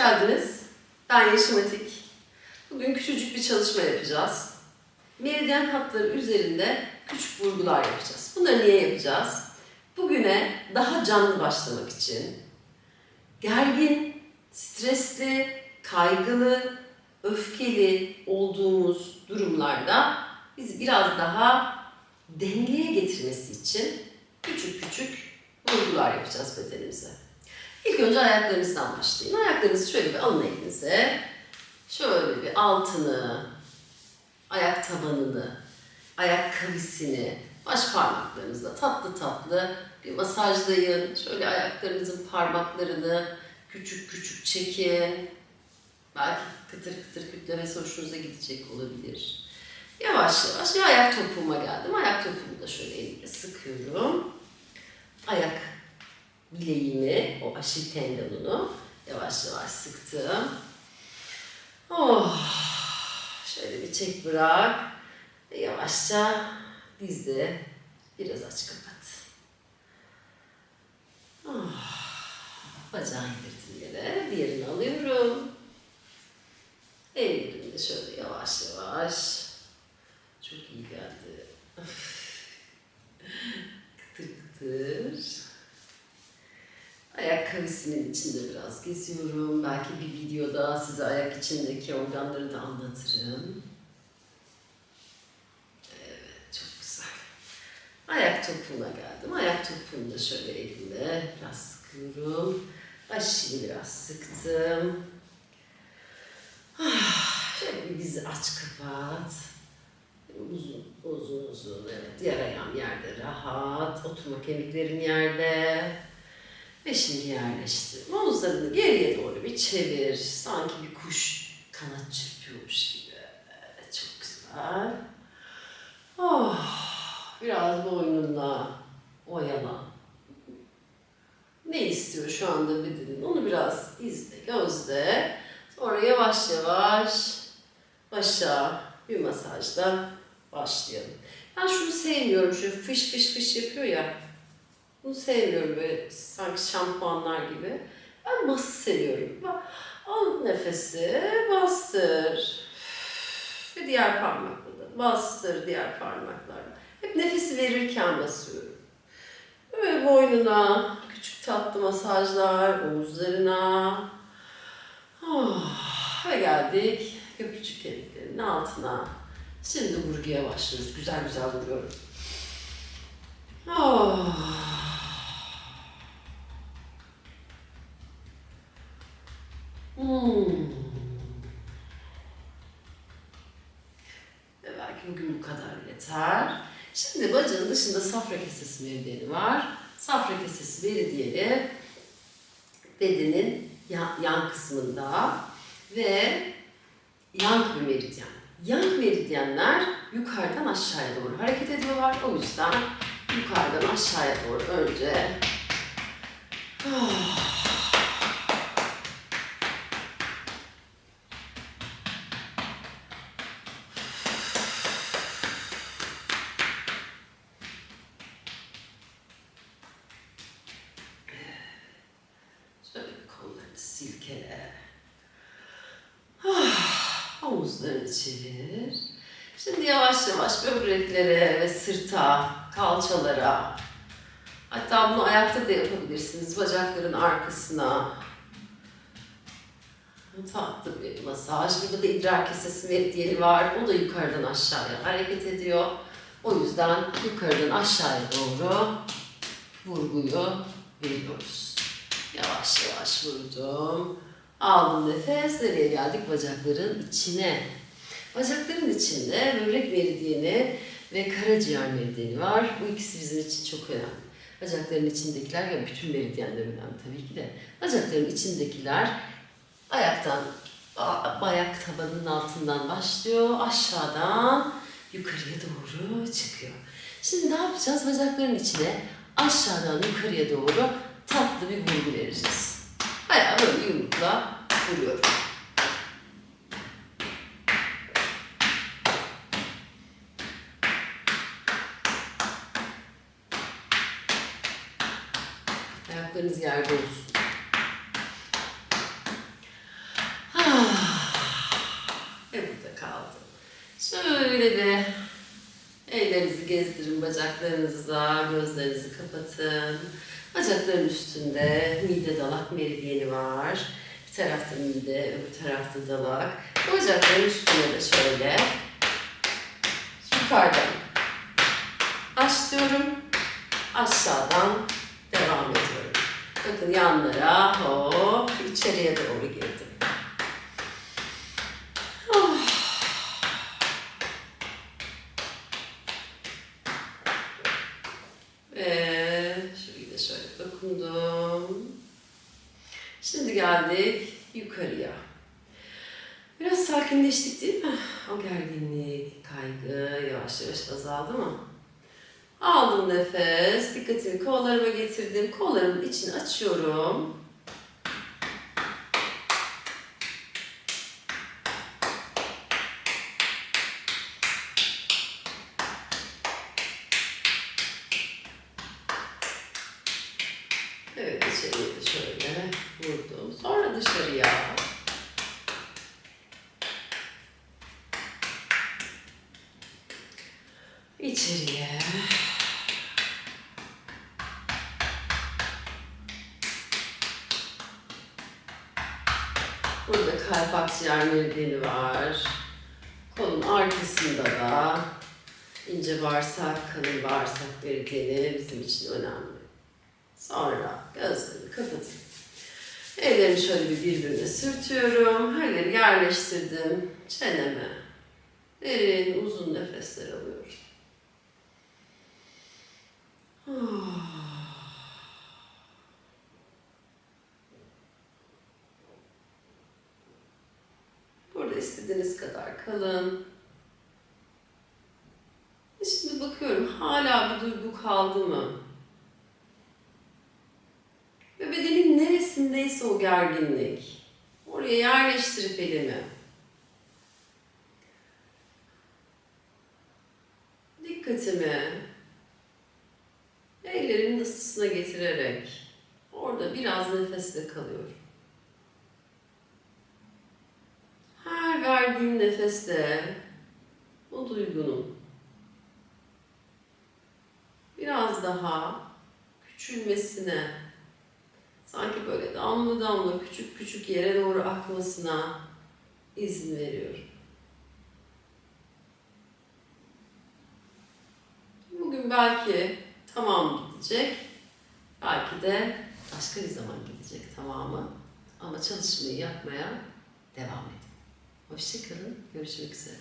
geldiniz. Ben Yeşim Atik. Bugün küçücük bir çalışma yapacağız. Meridyen hatları üzerinde küçük vurgular yapacağız. Bunları niye yapacağız? Bugüne daha canlı başlamak için gergin, stresli, kaygılı, öfkeli olduğumuz durumlarda bizi biraz daha dengeye getirmesi için küçük küçük vurgular yapacağız bedenimize. İlk önce ayaklarınızdan başlayın. Ayaklarınızı şöyle bir alın elinize. Şöyle bir altını, ayak tabanını, ayak kavisini, baş parmaklarınızla tatlı tatlı bir masajlayın. Şöyle ayaklarınızın parmaklarını küçük küçük çekin. Belki kıtır kıtır kütlemesi hoşunuza gidecek olabilir. Yavaş yavaş bir ayak topuğuma geldim. Ayak topuğumu da şöyle elimle sıkıyorum. Ayak bileğimi, o aşil tendonunu yavaş yavaş sıktım. Oh, şöyle bir çek bırak. Ve yavaşça dizi biraz aç kapat. Oh, bacağı indirdim yere. Diğerini alıyorum. Ellerimle şöyle yavaş yavaş. Çok iyi geldi. kıtır kıtır. Ayak kavisinin içinde biraz geziyorum. Belki bir videoda size ayak içindeki organları da anlatırım. Evet, çok güzel. Ayak topuğuna geldim. Ayak topuğunu da şöyle elimle biraz sıkıyorum. Aşıyı biraz sıktım. Ah, şöyle bir dizi aç kapat. Uzun, uzun uzun. Evet, diğer ayağım yerde rahat. Oturma kemiklerim yerde. Ve şimdi yerleştir. Omuzlarını geriye doğru bir çevir. Sanki bir kuş kanat çırpıyormuş gibi. Çok güzel. Oh, biraz boynunla oyalan. Ne istiyor şu anda bedenin? Onu biraz izle, gözle. Sonra yavaş yavaş başa bir masajla başlayalım. Ben şunu sevmiyorum. Şöyle fış fış fış yapıyor ya. Bunu sevmiyorum böyle sanki şampuanlar gibi. Ben bası seviyorum. Al nefesi, bastır. Ve diğer parmakla da bastır diğer parmaklarla. Hep nefesi verirken basıyorum. Böyle boynuna küçük tatlı masajlar, omuzlarına. Oh, ve geldik köprücük kemiklerinin altına. Şimdi vurguya başlıyoruz. Güzel güzel vuruyorum. Oh. Şimdi bacağın dışında safra kesesi meridyeni var. Safra kesesi meridyeni bedenin yan, kısmında ve yan bir meridyen. Yan meridyenler yukarıdan aşağıya doğru hareket ediyorlar. O yüzden yukarıdan aşağıya doğru önce Şöyle bir kollarını silkele. Ah, Omuzlarını çevir. Şimdi yavaş yavaş böbreklere ve sırta, kalçalara, hatta bunu ayakta da yapabilirsiniz. Bacakların arkasına. Tatlı bir masaj. Burada da idrar kesesi meridyeni var. O da yukarıdan aşağıya hareket ediyor. O yüzden yukarıdan aşağıya doğru vurguyu veriyoruz. Yavaş yavaş vurdum. Aldım nefes. Nereye geldik? Bacakların içine. Bacakların içinde böbrek meridyeni ve karaciğer meridyeni var. Bu ikisi bizim için çok önemli. Bacakların içindekiler ve bütün meridyenler önemli tabii ki de. Bacakların içindekiler ayaktan, ayak tabanının altından başlıyor. Aşağıdan yukarıya doğru çıkıyor. Şimdi ne yapacağız? Bacakların içine aşağıdan yukarıya doğru tatlı bir vurgu vereceğiz. Bayağı böyle yumrukla vuruyorum. Ayaklarınız yerde olsun. Ah, Ve burada kaldı. Şöyle de ellerinizi gezdirin bacaklarınızla, gözlerinizi kapatın. Bacakların üstünde mide dalak meridyeni var. Bir tarafta mide, öbür tarafta dalak. Bacakların üstüne de şöyle yukarıdan başlıyorum. Aşağıdan devam ediyorum. Bakın yanlara hop içeriye doğru girdim. Oh. Ve şöyle şöyle dokundum. Şimdi geldik yukarıya. Biraz sakinleştik değil mi? O gerginlik, kaygı yavaş yavaş azaldı mı? Aldım nefes, dikkatimi kollarıma getirdim. Kollarımın içini açıyorum. Evet, içeriye şöyle vurdum. Sonra dışarıya. İçeriye. Burada kalp akciğer meridyeni var. Kolun arkasında da ince bağırsak, kalın bağırsak meridyeni bizim için önemli. Sonra gözlerimi kapatın. Ellerimi şöyle bir birbirine sürtüyorum. Elleri yerleştirdim çeneme. Derin uzun nefesler alıyorum. Burada istediğiniz kadar kalın. E Şimdi bakıyorum hala bir duygu kaldı mı? Ve bedenin neresindeyse o gerginlik. Oraya yerleştirip elimi. Dikkatimi ısısına getirerek orada biraz nefesle kalıyorum. Her verdiğim nefeste o duygunun biraz daha küçülmesine, sanki böyle damla damla küçük küçük yere doğru akmasına izin veriyorum. Bugün belki tamam gidecek, belki de başka bir zaman gidecek tamamı. Ama çalışmayı yapmaya devam edin. Hoşçakalın, görüşmek üzere.